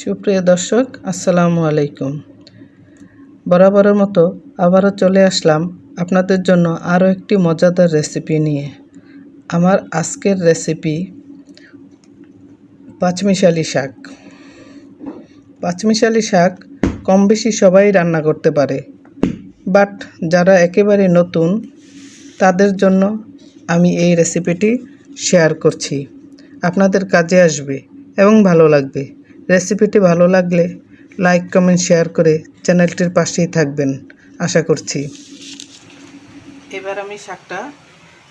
সুপ্রিয় দর্শক, আসসালামু আলাইকুম। বরাবরের মতো আবারও চলে আসলাম আপনাদের জন্য আরও একটি মজাদার রেসিপি নিয়ে। আমার আজকের রেসিপি পাঁচমিশালি শাক। পাঁচমিশালি শাক কম বেশি সবাই রান্না করতে পারে, বাট যারা একেবারে নতুন, তাদের জন্য আমি এই রেসিপিটি শেয়ার করছি। আপনাদের কাজে আসবে এবং ভালো লাগবে। রেসিপিটি ভালো লাগলে লাইক, কমেন্ট, শেয়ার করে চ্যানেলটির পাশেই থাকবেন। আশা করছি। এবার আমি শাকটা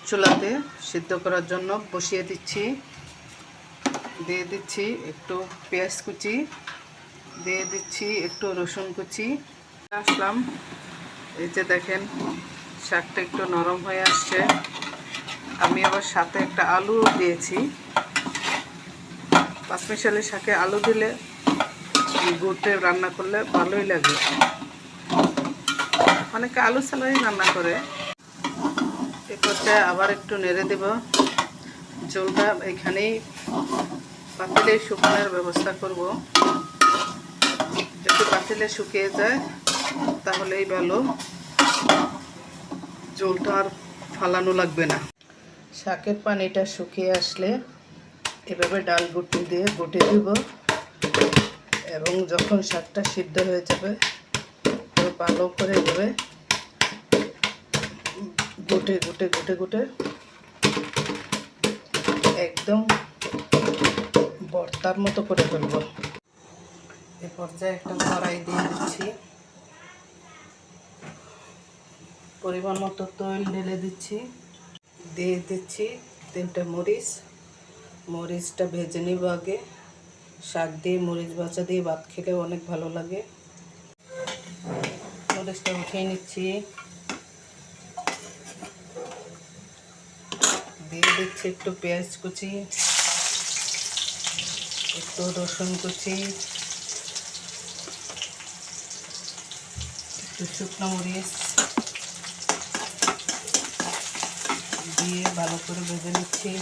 চুলাতে সিদ্ধ করার জন্য বসিয়ে দিচ্ছি। দিয়ে দিচ্ছি একটু পেঁয়াজ কুচি, দিয়ে দিচ্ছি একটু রসুন কুচি। আসলাম। এই যে দেখেন, শাকটা একটু নরম হয়ে আসছে। আমি আবার সাথে একটা আলু দিয়েছি। পাঁচমিশালি শাকে আলু দিলে গুড়তে রান্না করলে ভালোই লাগে। অনেকে আলু ছাড়াই রান্না করে। এ আবার একটু নেড়ে দেব। জলটা এখানেই পাতিলে শুকানোর ব্যবস্থা করব। যদি পাতিলে শুকিয়ে যায়, তাহলেই ভালো। জলটা আর ফালানো লাগবে না। শাকের পানিটা শুকিয়ে আসলে এভাবে ডাল গুটি দিয়ে গুটি দিব। এবং যখন শাকটা সিদ্ধ হয়ে যাবে ভালো করে এভাবে গুটে গুটে গুটে গুটে একদম বর্তার মতো করে ফেলব। এ পর্যায়ে একটা কড়াই দিয়ে দিচ্ছি। পরিমাণ মতো তৈল ঢেলে দিচ্ছি। দিয়ে দিচ্ছি তিনটা মরিচ। মরিচটা ভেজে নিব আগে। শাক দিয়ে, মরিচ বাচ্চা দিয়ে, ভাত খেলে অনেক ভালো লাগে। মরিচটা উঠিয়ে নিচ্ছি। দিয়ে দিচ্ছি একটু পেঁয়াজ কুচি, একটু রসুন কুচি, একটু শুকনো মরিচ দিয়ে ভালো করে ভেজে নিচ্ছি।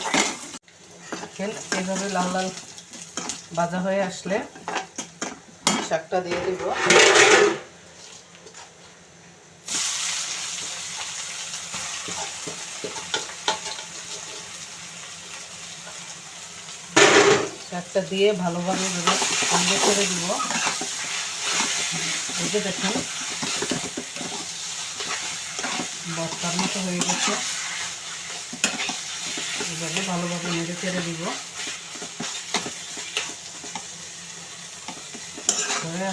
দেখেন, এইভাবে লাল লাল ভাজা হয়ে আসলে শাকটা দিয়ে দিব। শাকটা দিয়ে ভালোভাবে সঙ্গে করে দিব। দেখুন বস্তার মতো হয়ে গেছে। এভাবে ভালোভাবে নেড়ে চেড়ে দিব।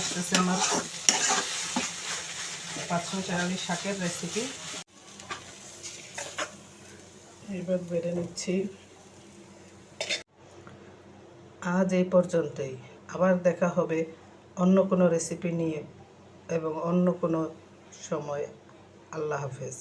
আসতেছে আমার পাঁচশো চারালি শাকের রেসিপি এবার বেড়ে নিচ্ছি। আজ এই পর্যন্তই। আবার দেখা হবে অন্য কোনো রেসিপি নিয়ে এবং অন্য কোনো সময়। আল্লাহ হাফেজ।